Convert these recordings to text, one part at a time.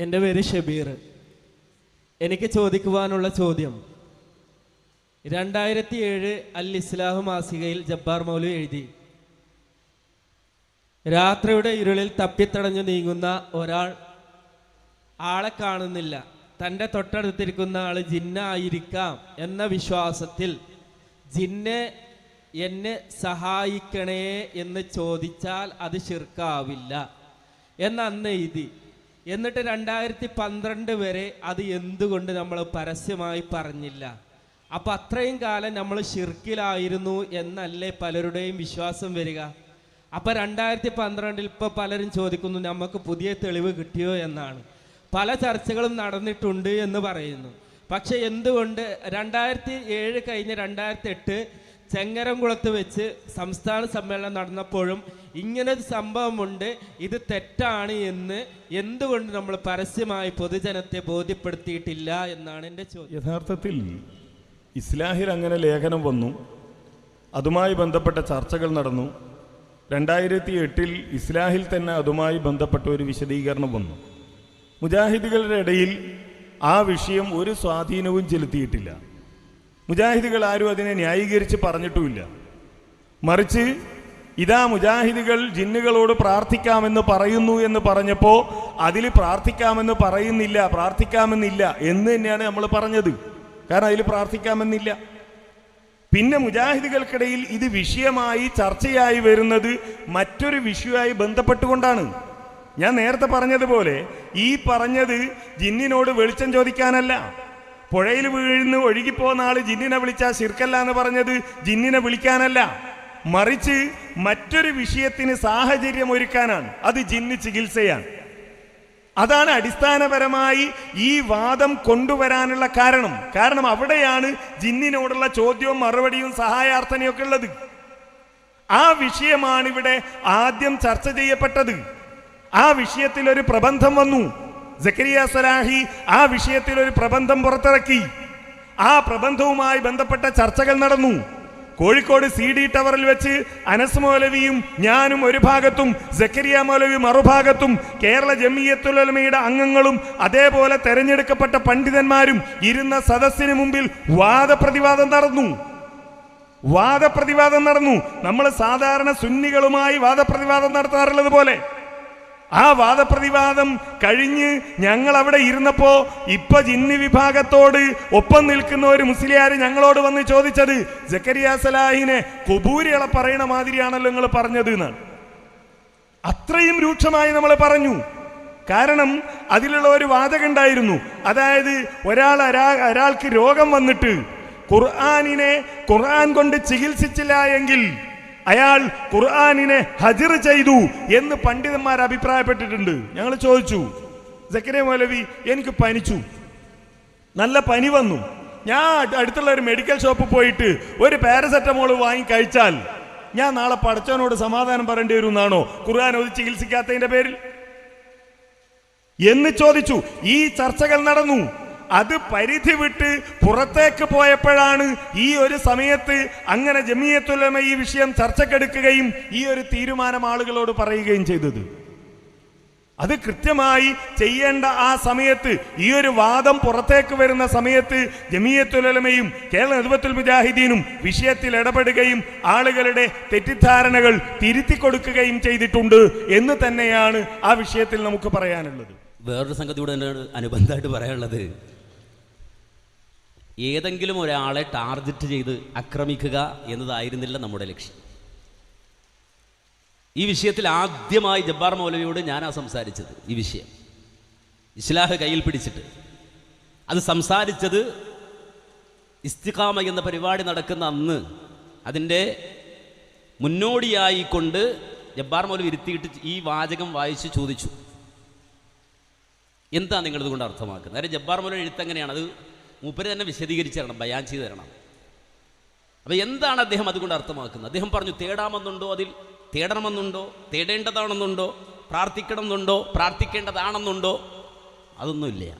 എന്റെ പേര് ഷബീർ. എനിക്ക് ചോദിക്കുവാനുള്ള ചോദ്യം. രണ്ടായിരത്തി ഏഴ് അൽ ഇസ്ലാഹു മാസികയിൽ ജബ്ബാർ മൗലു എഴുതി. രാത്രിയുടെ ഇരുളിൽ തപ്പിത്തടഞ്ഞു നീങ്ങുന്ന ഒരാൾ ആളെ കാണുന്നില്ല. തന്റെ തൊട്ടടുത്തിരിക്കുന്ന ആൾ ജിന്നായിരിക്കാം എന്ന വിശ്വാസത്തിൽ ജിന്നെ എന്നെ സഹായിക്കണേ എന്ന് ചോദിച്ചാൽ അത് ശിർക്കാവില്ല. എന്ന് അന്ന് എഴുതി. എന്നിട്ട് രണ്ടായിരത്തി പന്ത്രണ്ട് വരെ അത് എന്തുകൊണ്ട് നമ്മൾ പരസ്യമായി പറഞ്ഞില്ല? അപ്പം അത്രയും കാലം നമ്മൾ ഷിർക്കിലായിരുന്നു എന്നല്ലേ പലരുടെയും വിശ്വാസം വരിക? അപ്പം രണ്ടായിരത്തി പന്ത്രണ്ടിൽ ഇപ്പോൾ പലരും ചോദിക്കുന്നു നമുക്ക് പുതിയ തെളിവ് കിട്ടിയോ? എന്നാണ്. പല ചർച്ചകളും നടന്നിട്ടുണ്ട് എന്ന് പറയുന്നു. പക്ഷേ എന്തുകൊണ്ട് രണ്ടായിരത്തി ഏഴ് കഴിഞ്ഞ് രണ്ടായിരത്തി എട്ട് ചെങ്ങരംകുളത്ത് വെച്ച് സംസ്ഥാന സമ്മേളനം നടന്നപ്പോഴും ഇങ്ങനെ ഒരു സംഭവമുണ്ട് ഇത് തെറ്റാണ് എന്ന് എന്തുകൊണ്ട് നമ്മൾ പരസ്യമായി പൊതുജനത്തെ ബോധ്യപ്പെടുത്തിയിട്ടില്ല എന്നാണ് എന്റെ ചോദ്യം. യഥാർത്ഥത്തിൽ ഇസ്ലാഹിൽ അങ്ങനെ ലേഖനം വന്നു അതുമായി ബന്ധപ്പെട്ട ചർച്ചകൾ നടന്നു. രണ്ടായിരത്തി എട്ടിൽ ഇസ്ലാഹിൽ തന്നെ അതുമായി ബന്ധപ്പെട്ട ഒരു വിശദീകരണം വന്നു. മുജാഹിദുകളുടെ ഇടയിൽ ആ വിഷയം ഒരു സ്വാധീനവും ചെലുത്തിയിട്ടില്ല. മുജാഹിദുകൾ ആരും അതിനെ ന്യായീകരിച്ച് പറഞ്ഞിട്ടുമില്ല. മറിച്ച് ഇതാ മുജാഹിദുകൾ ജിന്നുകളോട് പ്രാർത്ഥിക്കാമെന്ന് പറയുന്നു എന്ന് പറഞ്ഞപ്പോൾ അതിൽ പ്രാർത്ഥിക്കാമെന്ന് പറയുന്നില്ല പ്രാർത്ഥിക്കാമെന്നില്ല എന്ന് തന്നെയാണ് നമ്മൾ പറഞ്ഞത്. കാരണം അതിൽ പ്രാർത്ഥിക്കാമെന്നില്ല. പിന്നെ മുജാഹിദുകൾക്കിടയിൽ ഇത് വിഷയമായി ചർച്ചയായി വരുന്നത് മറ്റൊരു വിഷയമായി ബന്ധപ്പെട്ടുകൊണ്ടാണ്. ഞാൻ നേരത്തെ പറഞ്ഞതുപോലെ ഈ പറഞ്ഞത് ജിന്നിനോട് വെളിച്ചം ചോദിക്കാനല്ല. പുഴയിൽ വീഴുന്ന ഒഴുകിപ്പോകുന്ന ആൾ ജിന്നിനെ വിളിച്ചാൽ ശിർക്കല്ല എന്ന് പറഞ്ഞത് ജിന്നിനെ വിളിക്കാനല്ല. മറിച്ച് മറ്റൊരു വിഷയത്തിന് സാഹചര്യം ഒരുക്കാനാണ്. അത് ജിന്ന് ചികിത്സയാണ്. അതാണ് അടിസ്ഥാനപരമായി ഈ വാദം കൊണ്ടുവരാനുള്ള കാരണം. കാരണം അവിടെയാണ് ജിന്നിനോടുള്ള ചോദ്യവും മറുപടിയും സഹായാർത്ഥനയൊക്കെ ഉള്ളത്. ആ വിഷയമാണ് ഇവിടെ ആദ്യം ചർച്ച ചെയ്യപ്പെട്ടത്. ആ വിഷയത്തിൽ ഒരു പ്രബന്ധം വന്നു. ജക്കരിയ സലാഹി ആ വിഷയത്തിൽ ഒരു പ്രബന്ധം പുറത്തിറക്കി. ആ പ്രബന്ധവുമായി ബന്ധപ്പെട്ട ചർച്ചകൾ നടന്നു. കോഴിക്കോട് സി ഡി ടവറിൽ വെച്ച് അനസ് മൗലവിയും ഞാനും ഒരു ഭാഗത്തും ജക്കരിയ മൗലവി മറുഭാഗത്തും കേരള ജമിയത്തുലമയുടെ അംഗങ്ങളും അതേപോലെ തെരഞ്ഞെടുക്കപ്പെട്ട പണ്ഡിതന്മാരും ഇരുന്ന സദസ്സിന് മുമ്പിൽ വാദപ്രതിവാദം നടന്നു. വാദപ്രതിവാദം നടന്നു. നമ്മൾ സാധാരണ സുന്നികളുമായി വാദപ്രതിവാദം നടത്താറുള്ളത് പോലെ. ആ വാദപ്രതിവാദം കഴിഞ്ഞ് ഞങ്ങൾ അവിടെ ഇരുന്നപ്പോ ഇപ്പൊ ജിന്നി വിഭാഗത്തോട് ഒപ്പം നിൽക്കുന്ന ഒരു മുസ്ലിയാർ ഞങ്ങളോട് വന്ന് ചോദിച്ചത് ജക്കരിയ സലാഹിനെ കൊബൂരികളെ പറയണ മാതിരിയാണല്ലോ നിങ്ങൾ പറഞ്ഞത് എന്നാണ്. അത്രയും രൂക്ഷമായി നമ്മൾ പറഞ്ഞു. കാരണം അതിലുള്ള ഒരു വാചകം ഉണ്ടായിരുന്നു. അതായത് ഒരാൾ ഒരാ- ഒരാൾക്ക് രോഗം വന്നിട്ട് ഖുർആാനിനെ ഖുർആൻ കൊണ്ട് ചികിത്സിച്ചില്ല എങ്കിൽ അയാൾ ഖുർആാനിനെ ഹജിർ ചെയ്തു എന്ന് പണ്ഡിതന്മാർ അഭിപ്രായപ്പെട്ടിട്ടുണ്ട്. ഞങ്ങൾ ചോദിച്ചു സക്കരെ മൗലവി എനിക്ക് പനിച്ചു. നല്ല പനി വന്നു. ഞാൻ അടുത്തുള്ള ഒരു മെഡിക്കൽ ഷോപ്പിൽ പോയിട്ട് ഒരു പാരസെറ്റമോൾ വാങ്ങി കഴിച്ചാൽ ഞാൻ നാളെ പടച്ചവനോട് സമാധാനം പറയേണ്ടി വരും എന്നാണോ ഖുർആൻ ഒരു ചികിത്സിക്കാത്തതിന്റെ പേരിൽ? എന്ന് ചോദിച്ചു. ഈ ചർച്ചകൾ നടന്നു. അത് പരിധി വിട്ട് പുറത്തേക്ക് പോയപ്പോഴാണ് ഈ ഒരു സമയത്ത് അങ്ങനെ ജമിയത്തുലമ ഈ വിഷയം ചർച്ചക്കെടുക്കുകയും ഈ ഒരു തീരുമാനം ആളുകളോട് പറയുകയും ചെയ്തത്. അത് കൃത്യമായി ചെയ്യേണ്ട ആ സമയത്ത് ഈ ഒരു വാദം പുറത്തേക്ക് വരുന്ന സമയത്ത് ജമിയത്തുലമയും കേരള നേതൃത്വത്തിൽ മുജാഹിദീനും വിഷയത്തിൽ ഇടപെടുകയും ആളുകളുടെ തെറ്റിദ്ധാരണകൾ തിരുത്തി കൊടുക്കുകയും ചെയ്തിട്ടുണ്ട് എന്ന് തന്നെയാണ് ആ വിഷയത്തിൽ നമുക്ക് പറയാനുള്ളത്. വേറൊരു സംഗതിയോട് അനുബന്ധമായിട്ട് പറയാനുള്ളത്. ഏതെങ്കിലും ഒരാളെ ടാർഗറ്റ് ചെയ്ത് ആക്രമിക്കുക എന്നതായിരുന്നില്ല നമ്മുടെ ലക്ഷ്യം. ഈ വിഷയത്തിൽ ആദ്യമായി ജബ്ബാർ മൗലവിയോട് ഞാനാ സംസാരിച്ചത് ഈ വിഷയം. ഇസ്ലാഹ് കയ്യിൽ പിടിച്ചിട്ട്. അത് സംസാരിച്ചത് ഇസ്തിഖാമ എന്ന പരിപാടി നടക്കുന്ന അന്ന് അതിന്റെ മുന്നോടിയായിക്കൊണ്ട് ജബ്ബാർ മൗലവി ഇരുത്തിയിട്ട് ഈ വാചകം വായിച്ച് ചോദിച്ചു. എന്താ നിങ്ങളിത് കൊണ്ട് അർത്ഥമാക്കുന്നത്? അതായത് ജബ്ബാർ മൗലവി എഴുത്ത് എങ്ങനെയാണ് അത് മൂപ്പര് തന്നെ വിശദീകരിച്ച് തരണം ബയാൻ ചെയ്ത് തരണം. അപ്പൊ എന്താണ് അദ്ദേഹം അതുകൊണ്ട് അർത്ഥമാക്കുന്നത്? അദ്ദേഹം പറഞ്ഞു തേടാമെന്നുണ്ടോ അതിൽ? തേടണമെന്നുണ്ടോ? തേടേണ്ടതാണെന്നുണ്ടോ? പ്രാർത്ഥിക്കണമെന്നുണ്ടോ? പ്രാർത്ഥിക്കേണ്ടതാണെന്നുണ്ടോ? അതൊന്നുമില്ല.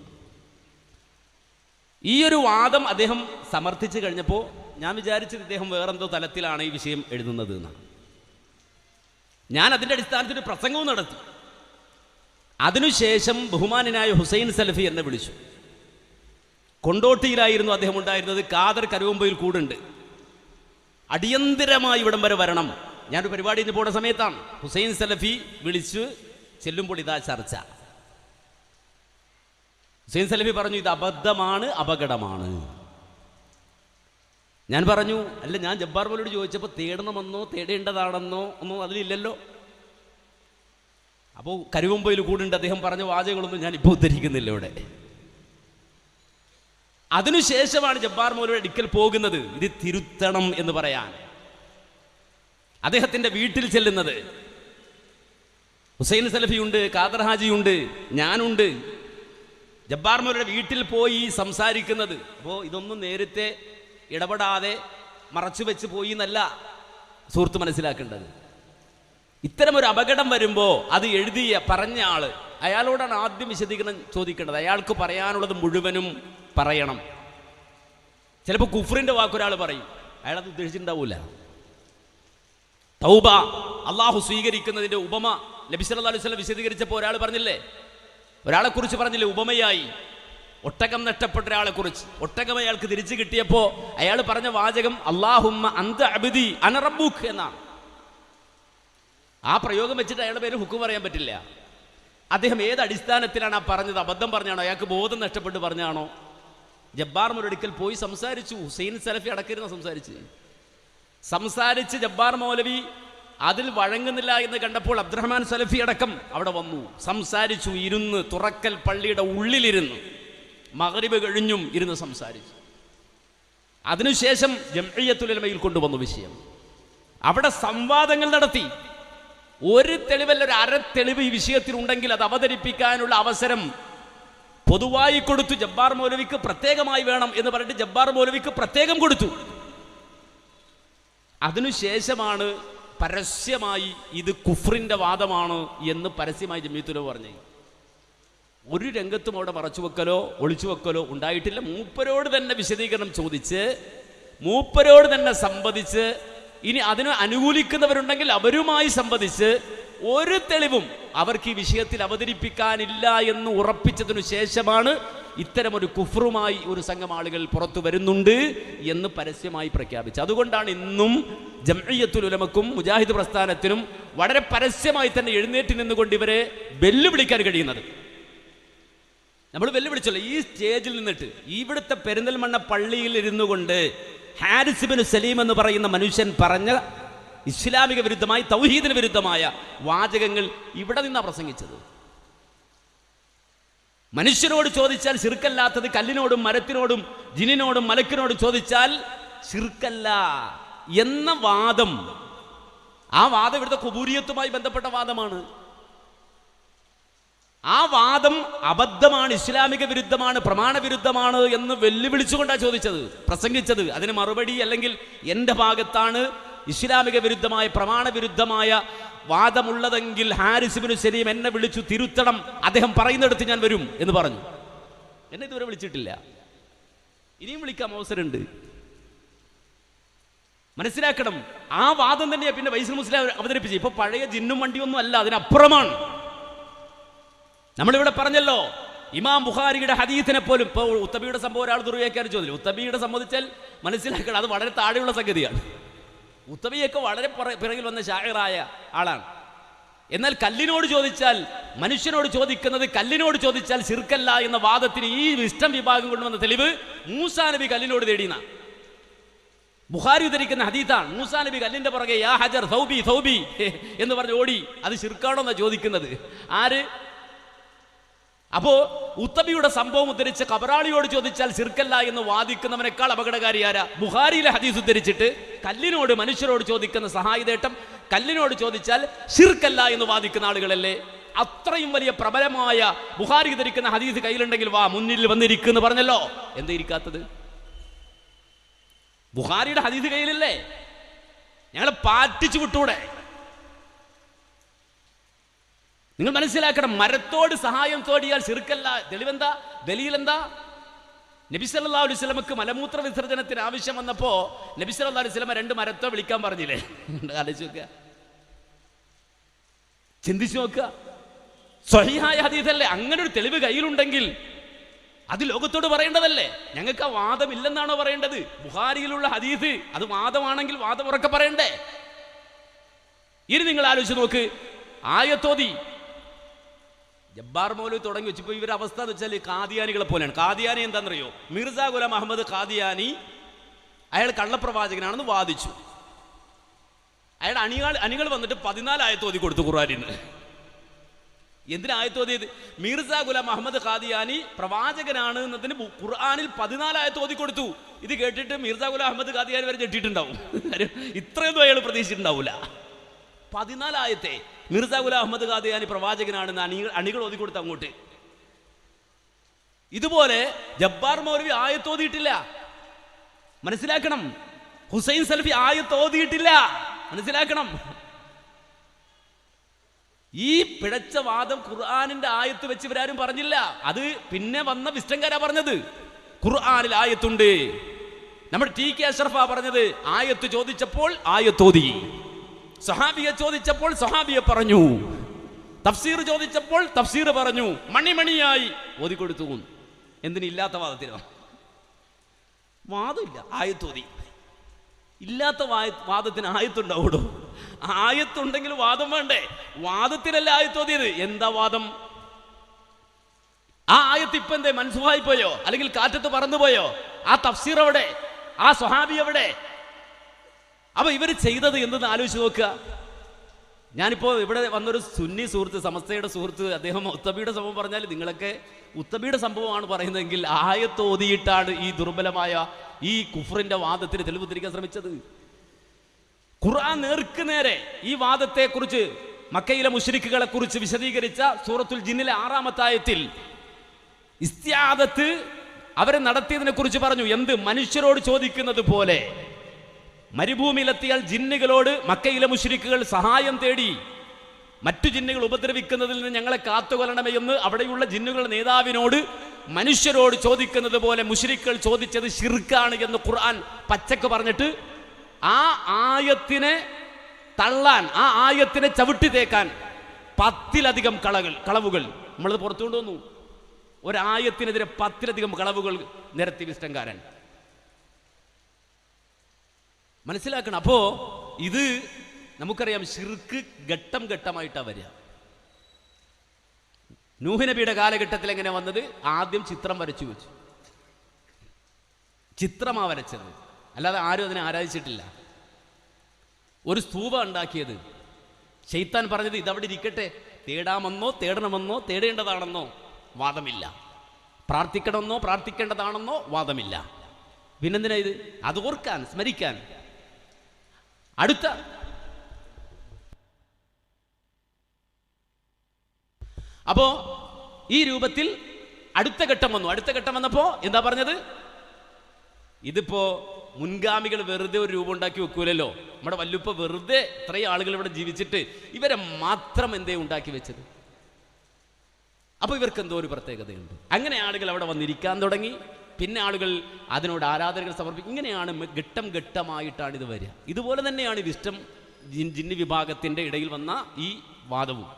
ഈ ഒരു വാദം അദ്ദേഹം സമർത്ഥിച്ചു കഴിഞ്ഞപ്പോൾ ഞാൻ വിചാരിച്ചത് ഇദ്ദേഹം വേറെന്തോ തലത്തിലാണ് ഈ വിഷയം എഴുതുന്നത് എന്നാണ്. ഞാൻ അതിന്റെ അടിസ്ഥാനത്തിൽ ഒരു പ്രസംഗവും നടത്തി. അതിനുശേഷം ബഹുമാനായ ഹുസൈൻ സലഫി എന്നെ വിളിച്ചു. കൊണ്ടോട്ടിയിലായിരുന്നു അദ്ദേഹം ഉണ്ടായിരുന്നത്. കാദർ കരുവമ്പയിൽ കൂടുണ്ട്. അടിയന്തിരമായി ഇവിടം വരെ വരണം. ഞാനൊരു പരിപാടി ഇന്ന് പോണ സമയത്താണ്. ഹുസൈൻ സലഫി വിളിച്ച് ചെല്ലുമ്പോൾ ഇതാ ചർച്ച. ഹുസൈൻ സലഫി പറഞ്ഞു ഇത് അബദ്ധമാണ് അപകടമാണ്. ഞാൻ പറഞ്ഞു അല്ല ഞാൻ ജബ്ബാർ പോലോട് ചോദിച്ചപ്പോൾ തേടണമെന്നോ തേടേണ്ടതാണെന്നോ ഒന്നും അതിലില്ലല്ലോ. അപ്പോൾ കരുവമ്പയിൽ കൂടുണ്ട്. അദ്ദേഹം പറഞ്ഞ വാചകങ്ങളൊന്നും ഞാൻ ഇപ്പോൾ ഉദ്ധരിക്കുന്നില്ല ഇവിടെ. അതിനുശേഷമാണ് ജബ്ബാർ മൗലയുടെ അടുക്കൽ പോകുന്നത്. ഇത് തിരുത്തണം എന്ന് പറയാൻ. അദ്ദേഹത്തിന്റെ വീട്ടിൽ ചെല്ലുന്നത്. ഹുസൈൻ സലഫിയുണ്ട് ഖാദർ ഹാജിയുണ്ട് ഞാനുണ്ട്. ജബ്ബാർ മൗലയുടെ വീട്ടിൽ പോയി സംസാരിക്കുന്നത്. അപ്പോൾ ഇതൊന്നും നേരത്തെ ഇടപെടാതെ മറച്ചു വെച്ച് പോയി എന്നല്ല സുഹൃത്ത് മനസ്സിലാക്കേണ്ടത്. ഇത്തരം ഒരു അപകടം വരുമ്പോൾ അത് എഴുതിയ പറഞ്ഞ ആൾ അയാളോടാണ് ആദ്യം വിശദീകരണം ചോദിക്കേണ്ടത്. അയാൾക്ക് പറയാനുള്ളത് മുഴുവനും പറയണം. ചിലപ്പോൾ കുഫറിന്റെ വാക്കൊരാൾ പറയും. അയാളത് ഉദ്ദേശിച്ചിട്ടുണ്ടാവൂല. തൗബ അള്ളാഹു സ്വീകരിക്കുന്നതിന്റെ ഉപമ നബി സല്ലല്ലാഹു അലൈഹി വിശദീകരിച്ചപ്പോൾ ഒരാൾ പറഞ്ഞില്ലേ? ഒരാളെ കുറിച്ച് പറഞ്ഞില്ലേ ഉപമയായി? ഒട്ടകം നഷ്ടപ്പെട്ട ഒരാളെ കുറിച്ച് ഒട്ടകം അയാൾക്ക് തിരിച്ചു കിട്ടിയപ്പോൾ അയാൾ പറഞ്ഞ വാചകം അള്ളാഹുമ്മ അന്ത അബിദി അനറബൂഖ് എന്നാണ്. ആ പ്രയോഗം വെച്ചിട്ട് അയാളുടെ പേര് ഹുക്ക് പറയാൻ പറ്റില്ല. അദ്ദേഹം ഏത് അടിസ്ഥാനത്തിലാണ് ആ പറഞ്ഞത്? അബദ്ധം പറഞ്ഞാണോ? അയാൾക്ക് ബോധം നഷ്ടപ്പെട്ട് പറഞ്ഞാണോ? ജബ്ബാർ മുരടിക്കൽ പോയി സംസാരിച്ചു. ഹുസൈൻ സലഫി അടക്കരുന്ന സംസാരിച്ച്. സംസാരിച്ച് ജബ്ബാർ മൗലവി അതിൽ വഴങ്ങുന്നില്ല എന്ന് കണ്ടപ്പോൾ അബ്ദുറഹ്മാൻ സലഫി അടക്കം അവിടെ വന്നു. സംസാരിച്ചു ഇരുന്ന് തുറക്കൽ പള്ളിയുടെ ഉള്ളിലിരുന്നു. മകരിബ് കഴിഞ്ഞും ഇരുന്ന് സംസാരിച്ചു. അതിനുശേഷം ജംഇയത്തുലമയിൽ കൊണ്ടുവന്നു വിഷയം. അവിടെ സംവാദങ്ങൾ നടത്തി. ഒരു തെളിവല്ല ഒരു അര തെളിവ് ഈ വിഷയത്തിൽ ഉണ്ടെങ്കിൽ അത് അവതരിപ്പിക്കാനുള്ള അവസരം പൊതുവായി കൊടുത്തു ജബ്ബാർ മൗലവിക്ക് പ്രത്യേകമായി വേണം എന്ന് പറഞ്ഞിട്ട് ജബ്ബാർ മൗലവിക്ക് പ്രത്യേകം കൊടുത്തു. അതിനുശേഷമാണ് പരസ്യമായി ഇത് കുഫ്രിന്റെ വാദമാണ് എന്ന് പരസ്യമായി ജമീത്തുല പറഞ്ഞു ഒരു രംഗത്തും അവിടെ മറച്ചു വെക്കലോ ഒളിച്ചു വെക്കലോ ഉണ്ടായിട്ടില്ല. മൂപ്പരോട് തന്നെ വിശദീകരണം ചോദിച്ച് മൂപ്പരോട് തന്നെ സംവദിച്ച് ഇനി അതിന് അനുകൂലിക്കുന്നവരുണ്ടെങ്കിൽ അവരുമായി സംവദിച്ച് ഒരു തെളിവും അവർക്ക് ഈ വിഷയത്തിൽ അവതരിപ്പിക്കാനില്ല എന്ന് ഉറപ്പിച്ചതിനു ശേഷമാണ് ഇത്തരമൊരു കുഫറുമായി ഒരു സംഘം ആളുകൾ പുറത്തു വരുന്നുണ്ട് എന്ന് പരസ്യമായി പ്രഖ്യാപിച്ചു അതുകൊണ്ടാണ് ഇന്നും ജംഇയ്യത്തുൽ ഉലമക്കും മുജാഹിദ് പ്രസ്ഥാനത്തിനും വളരെ പരസ്യമായി തന്നെ എഴുന്നേറ്റ് നിന്നുകൊണ്ട് ഇവരെ വെല്ലുവിളിക്കാൻ കഴിയുന്നത്. നമ്മൾ വെല്ലുവിളിച്ചല്ലോ ഈ സ്റ്റേജിൽ നിന്നിട്ട് ഇവിടുത്തെ പെരിന്തൽമണ്ണ പള്ളിയിൽ ഇരുന്നുകൊണ്ട് ഹാരിസ് ഹാരിസിബിന് സലീം എന്ന് പറയുന്ന മനുഷ്യൻ പറഞ്ഞ ഇസ്ലാമിക വിരുദ്ധമായി തൗഹീദിന് വിരുദ്ധമായ വാചകങ്ങൾ ഇവിടെ നിന്നാണ് പ്രസംഗിച്ചത്. മനുഷ്യനോട് ചോദിച്ചാൽ ശിർക്കല്ലാത്തത് കല്ലിനോടും മരത്തിനോടും ജിനിനോടും മലക്കിനോടും ചോദിച്ചാൽ ശിർക്കല്ല എന്ന വാദം ആ വാദം ഇവിടുത്തെ കുബൂരിയത്തുമായി ബന്ധപ്പെട്ട വാദമാണ്. ആ വാദം അബദ്ധമാണ് ഇസ്ലാമിക വിരുദ്ധമാണ് പ്രമാണ വിരുദ്ധമാണ് എന്ന് വെല്ലുവിളിച്ചുകൊണ്ടാണ് ചോദിച്ചത് പ്രസംഗിച്ചത്. അതിന് മറുപടി അല്ലെങ്കിൽ എന്റെ ഭാഗത്താണ് ഇസ്ലാമിക വിരുദ്ധമായ പ്രമാണ വിരുദ്ധമായ വാദമുള്ളതെങ്കിൽ ഹാരിസിബിന് സലീം എന്നെ വിളിച്ചു തിരുത്തണം അദ്ദേഹം പറയുന്നിടത്ത് ഞാൻ വരും എന്ന് പറഞ്ഞു. എന്നെ ഇതുവരെ വിളിച്ചിട്ടില്ല. ഇനിയും വിളിക്കാൻ അവസരമുണ്ട്. മനസ്സിലാക്കണം ആ വാദം തന്നെയാണ് പിന്നെ വൈസൽ മുസ്ലിം അവതരിപ്പിച്ചത്. ഇപ്പൊ പഴയ ജിന്നും വണ്ടിയൊന്നും അല്ല അതിനപ്പുറമാണ്. നമ്മളിവിടെ പറഞ്ഞല്ലോ ഇമാം ബുഖാരിയുടെ ഹദീത്തിനെ പോലും ഇപ്പോൾ ഉത്തബിയുടെ സംഭവം ഒരാൾ ദുർവ്യാഖ്യാനം ചോദിച്ചു ഉത്തബിയുടെ സംബന്ധിച്ചാൽ മനസ്സിലാക്കണം അത് വളരെ താഴെയുള്ള സംഗതിയാണ്. ഉത്തബിയൊക്കെ വളരെ പുറ- പിറകിൽ വന്ന ഷാഹിറായ ആളാണ്. എന്നാൽ കല്ലിനോട് ചോദിച്ചാൽ മനുഷ്യനോട് ചോദിക്കുന്നത് കല്ലിനോട് ചോദിച്ചാൽ ശിർക്കല്ല എന്ന വാദത്തിന് ഈ ഇഷ്ടം വിഭാഗം കൊണ്ടുവന്ന തെളിവ് മൂസാ നബി കല്ലിനോട് തേടിന ബുഹാരി ഉദ്ധരിക്കുന്ന ഹദീത്താണ് മൂസാ നബി കല്ലിന്റെ പുറകെ യാ ഹജർ സൗബി സൗബി എന്ന് പറഞ്ഞ് ഓടി. അത് ശിർക്കാണോ എന്നാ ചോദിക്കുന്നത്. ആര്? അപ്പോ ഉത്തബിയുടെ സംഭവം ഉദ്ധരിച്ച് കബറാളിയോട് ചോദിച്ചാൽ സിർക്കല്ല എന്ന് വാദിക്കുന്നവനേക്കാൾ അപകടകാരി ആരാ? ബുഹാരിയിലെ ഹദീസ് ഉദ്ധരിച്ചിട്ട് കല്ലിനോട് മനുഷ്യരോട് ചോദിക്കുന്ന സഹായതേട്ടം കല്ലിനോട് ചോദിച്ചാൽ ഷിർക്കല്ല എന്ന് വാദിക്കുന്ന ആളുകളല്ലേ? അത്രയും വലിയ പ്രബലമായ ബുഹാരി ധരിക്കുന്ന ഹദീസ് കയ്യിലുണ്ടെങ്കിൽ വാ മുന്നിൽ വന്നിരിക്കുന്നു പറഞ്ഞല്ലോ. എന്താ ഇരിക്കാത്തത്? ബുഹാരിയുടെ ഹദീസ് കയ്യിലല്ലേ? ഞങ്ങളെ പാറ്റിച്ചു വിട്ടൂടെ. നിങ്ങൾ മനസ്സിലാക്കണം മരത്തോട് സഹായം തോടിയാൽ ചെറുക്കല്ല തെളിവെന്താ? ദലീലെന്താ? നബി സല്ലല്ലാഹു അലൈഹി വസല്ലമക്ക് മലമൂത്ര വിസർജനത്തിന് ആവശ്യം വന്നപ്പോ നബി സല്ലല്ലാഹു അലൈഹി വസല്ലമ രണ്ട് മരത്തെ വിളിക്കാൻ പറഞ്ഞില്ലേ? ആലോചിച്ച് നോക്കുക. ചിന്തിച്ചു നോക്കുക. സ്വഹിഹായ ഹദീസല്ലേ? അങ്ങനെ ഒരു തെളിവ് കയ്യിലുണ്ടെങ്കിൽ അത് ലോകത്തോട് പറയേണ്ടതല്ലേ? ഞങ്ങൾക്ക് ആ വാദം ഇല്ലെന്നാണോ പറയേണ്ടത്? ബുഹാരിയിലുള്ള ഹദീസ് അത് വാദമാണെങ്കിൽ വാദം ഉറക്കെ പറയണ്ടേ? ഇനി നിങ്ങൾ ആലോചിച്ച് നോക്ക്. ആയത്തോതി ജബ്ബാർ മൗലവി തുടങ്ങി വെച്ചപ്പോൾ ഇവരുടെ അവസ്ഥ എന്ന് വെച്ചാൽ കാദിയാനികളെ പോലെയാണ്. കാദിയാനി എന്താണെന്നറിയോ? മിർസ ഗുലാം അഹമ്മദ് കാദിയാനി അയാൾ കള്ളപ്രവാചകനാണെന്ന് വാദിച്ചു. അയാൾ അണികൾ അണികൾ വന്നിട്ട് പതിനാല് ആയത്തോതി കൊടുത്തു ഖുറാനിന്ന് എന്തിനാ ആയത്തോതിയത് മിർസ ഗുലാം അഹമ്മദ് ഖാദിയാനി പ്രവാചകനാണ് എന്നതിന് ഖുർആാനിൽ ഖുർആനിൽ പതിനാല് ആയത്തോതി കൊടുത്തു. ഇത് കേട്ടിട്ട് മിർസ ഗുലാം അഹമ്മദ് ഖാദിയാനി വരെ ഞെട്ടിയിട്ടുണ്ടാവും. ഇത്രയൊന്നും അയാൾ പ്രതീക്ഷിച്ചിട്ടുണ്ടാവില്ല പതിനാലായത്തെ മിർസ ഗുലാം അഹമ്മദ് ഖാദിയാനി പ്രവാചകനാണെന്ന് അണികൾ അണികൾ ഓതിക്കൊടുത്ത് അങ്ങോട്ട്. ഇതുപോലെ ജബ്ബാർ മൗലവി ആയത്തോതിയിട്ടില്ല മനസ്സിലാക്കണം. ഹുസൈൻ സൽഫി ആയത്തോതിയിട്ടില്ല മനസ്സിലാക്കണം. ഈ പിഴച്ച വാദം ഖുർആാനിന്റെ ആയത്ത് വെച്ച് ഇവരാരും പറഞ്ഞില്ല. അത് പിന്നെ വന്ന വിസ്റ്റംകാരാ പറഞ്ഞത്. ഖുർആാനിൽ ആയത്തുണ്ട്. നമ്മുടെ ടി കെ അഷ്റഫ പറഞ്ഞത് ആയത്ത് ചോദിച്ചപ്പോൾ ആയത്തോതി സഹാബിയെ ചോദിച്ചപ്പോൾ സഹാബിയെ പറഞ്ഞു. തഫ്സീർ ചോദിച്ചപ്പോൾ തഫ്സീർ പറഞ്ഞു മണിമണിയായി ഓതി കൊടുത്തു. എന്തിനില്ലാത്ത വാദത്തിനോ വാദമില്ല ആയത്തോതി ഇല്ലാത്ത വായ- വാദത്തിന് ആയത്തുണ്ടാവൂടോ ആയത്തുണ്ടെങ്കിൽ വാദം വേണ്ടേ? വാദത്തിനല്ല ആയത്തോതിയത് എന്താ വാദം? ആ ആയത്ത് ഇപ്പൊ എന്തേ? മനസ്സുഹായി പോയോ അല്ലെങ്കിൽ കാറ്റത്ത് പറന്നുപോയോ? ആ തഫ്സീർ അവിടെ ആ സ്വഹാബി എവിടെ? അപ്പൊ ഇവർ ചെയ്തത് എന്തെന്ന് ആലോചിച്ച് നോക്കുക. ഞാനിപ്പോ ഇവിടെ വന്നൊരു സുന്നി സുഹൃത്ത് സമസ്തയുടെ സുഹൃത്ത് അദ്ദേഹം ഉത്തബിയുടെ സംഭവം പറഞ്ഞാൽ നിങ്ങളൊക്കെ ഉത്തബിയുടെ സംഭവമാണ് പറയുന്നതെങ്കിൽ ആയത്തോതിയിട്ടാണ് ഈ ദുർബലമായ ഈ കുഫറിന്റെ വാദത്തിന് തെളിവ് തിരിക്കാൻ ശ്രമിച്ചത്. ഖുർആൻ നേർക്ക് നേരെ ഈ വാദത്തെ കുറിച്ച് മക്കയിലെ മുഷരിക്കുകളെ കുറിച്ച് വിശദീകരിച്ച സൂറത്തുൽ ജിന്നിലെ ആറാമത്തായത്തിൽ ഇസ്ത്യാദത്ത് അവരെ നടത്തിയതിനെ കുറിച്ച് പറഞ്ഞു. എന്ത്? മനുഷ്യരോട് ചോദിക്കുന്നത് പോലെ. മരുഭൂമിയിലെത്തിയാൽ ജിന്നുകളോട് മക്കയിലെ മുഷരിക്കുകൾ സഹായം തേടി മറ്റു ജിന്നുകൾ ഉപദ്രവിക്കുന്നതിൽ നിന്ന് ഞങ്ങളെ കാത്തുകൊല്ലണമേ എന്ന് അവിടെയുള്ള ജിന്നുകളുടെ നേതാവിനോട് മനുഷ്യരോട് ചോദിക്കുന്നത് പോലെ മുഷിരിക്കൾ ചോദിച്ചത് ഷിർക്കാണ് എന്ന് ഖുർആൻ പച്ചക്ക് പറഞ്ഞിട്ട് ആ ആയത്തിനെ തള്ളാൻ ആ ആയത്തിനെ ചവിട്ടി തേക്കാൻ പത്തിലധികം കളകൾ കളവുകൾ നമ്മളത് പുറത്തുകൊണ്ടു വന്നു. ഒരായത്തിനെതിരെ പത്തിലധികം കളവുകൾ നിരത്തി വിഷ്ടങ്കാരൻ മനസ്സിലാക്കണം. അപ്പോ ഇത് നമുക്കറിയാം ശിർക്ക് ഘട്ടം ഘട്ടമായിട്ടാണ് വരിക. നൂഹ് നബിയുടെ കാലഘട്ടത്തിൽ എങ്ങനെ വന്നത്? ആദ്യം ചിത്രം വരച്ചു വെച്ചു. ചിത്രമാ വരച്ചത്. അല്ലാതെ ആരും അതിനെ ആരാധിച്ചിട്ടില്ല. ഒരു സ്തൂപ ഉണ്ടാക്കിയത്. ഷെയ്ത്താൻ പറഞ്ഞത് ഇതവിടെ ഇരിക്കട്ടെ. തേടാമെന്നോ തേടണമെന്നോ തേടേണ്ടതാണെന്നോ വാദമില്ല. പ്രാർത്ഥിക്കണമെന്നോ പ്രാർത്ഥിക്കേണ്ടതാണെന്നോ വാദമില്ല. പിന്നെന്തിനാ ഇത്? അത് ഓർക്കാൻ സ്മരിക്കാൻ. അടുത്ത. അപ്പോ ഈ രൂപത്തിൽ അടുത്ത ഘട്ടം വന്നു. അടുത്ത ഘട്ടം വന്നപ്പോ എന്താ പറഞ്ഞത്? ഇതിപ്പോ മുൻഗാമികൾ വെറുതെ ഒരു രൂപം ഉണ്ടാക്കി വെക്കൂലല്ലോ. നമ്മുടെ വല്ലുപ്പ വെറുതെ ഇത്രയും ആളുകൾ ഇവിടെ ജീവിച്ചിട്ട് ഇവരെ മാത്രം എന്തേ ഉണ്ടാക്കി വെച്ചത്? അപ്പൊ ഇവർക്ക് എന്തോ ഒരു പ്രത്യേകതയുണ്ട്. അങ്ങനെ ആളുകൾ അവിടെ വന്നിരിക്കാൻ തുടങ്ങി. പിന്നെ ആളുകൾ അതിനോട് ആരാധനകൾ സമർപ്പിക്കും ഇങ്ങനെയാണ് ഘട്ടം ഘട്ടമായിട്ടാണ് ഇത് വരിക. ഇതുപോലെ തന്നെയാണ് വിസ്റ്റം ജിന്നി വിഭാഗത്തിന്റെ ഇടയിൽ വന്ന ഈ വാദവും.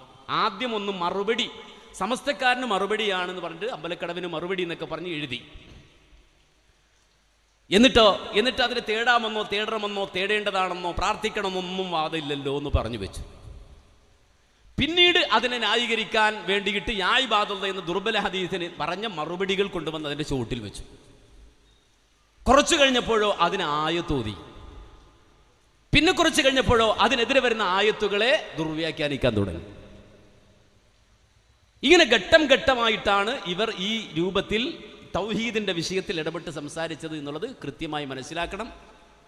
ആദ്യം ഒന്ന് മറുപടി സമസ്തക്കാരന് മറുപടിയാണെന്ന് പറഞ്ഞിട്ട് അമ്പലക്കടവിന് മറുപടി എന്നൊക്കെ പറഞ്ഞ് എഴുതി. എന്നിട്ടോ എന്നിട്ട് അതിനെ തേടാമെന്നോ തേടണമെന്നോ തേടേണ്ടതാണെന്നോ പ്രാർത്ഥിക്കണമെന്നൊന്നും വാദമില്ലല്ലോ എന്ന് പറഞ്ഞു വെച്ചു. പിന്നീട് അതിനെ ന്യായീകരിക്കാൻ വേണ്ടിയിട്ട് യായ് ബാദുള്ള എന്ന ദുർബല ഹദീസിന് പറഞ്ഞ മറുപടികൾ കൊണ്ടുവന്ന് അതിന്റെ ചുവട്ടിൽ വെച്ചു. കുറച്ചു കഴിഞ്ഞപ്പോഴോ അതിന് ആയത്തോതി. പിന്നെ കുറച്ച് കഴിഞ്ഞപ്പോഴോ അതിനെതിരെ വരുന്ന ആയത്തുകളെ ദുർവ്യാഖ്യാനിക്കാൻ തുടങ്ങി. ഇങ്ങനെ ഘട്ടം ഘട്ടമായിട്ടാണ് ഇവർ ഈ രൂപത്തിൽ തൗഹീദിന്റെ വിഷയത്തിൽ ഇടപെട്ട് സംസാരിച്ചത് എന്നുള്ളത് കൃത്യമായി മനസ്സിലാക്കണം.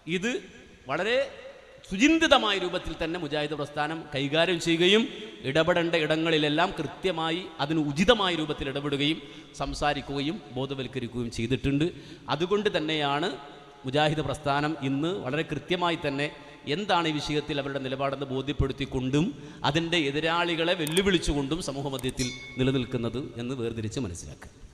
ഇത് വളരെ സുചിന്തിതമായ രൂപത്തിൽ തന്നെ മുജാഹിദ് പ്രസ്ഥാനം കൈകാര്യം ചെയ്യുകയും ഇടപെടേണ്ട ഇടങ്ങളിലെല്ലാം കൃത്യമായി അതിന് ഉചിതമായ രൂപത്തിൽ ഇടപെടുകയും സംസാരിക്കുകയും ബോധവൽക്കരിക്കുകയും ചെയ്തിട്ടുണ്ട്. അതുകൊണ്ട് തന്നെയാണ് മുജാഹിദ് പ്രസ്ഥാനം ഇന്ന് വളരെ കൃത്യമായി തന്നെ എന്താണ് ഈ വിഷയത്തിൽ അവരുടെ നിലപാടെന്ന് ബോധ്യപ്പെടുത്തിക്കൊണ്ടും അതിന്റെ എതിരാളികളെ വെല്ലുവിളിച്ചുകൊണ്ടും സമൂഹമധ്യത്തിൽ നിലനിൽക്കുന്നത് എന്ന് വേർതിരിച്ച് മനസ്സിലാക്കുക.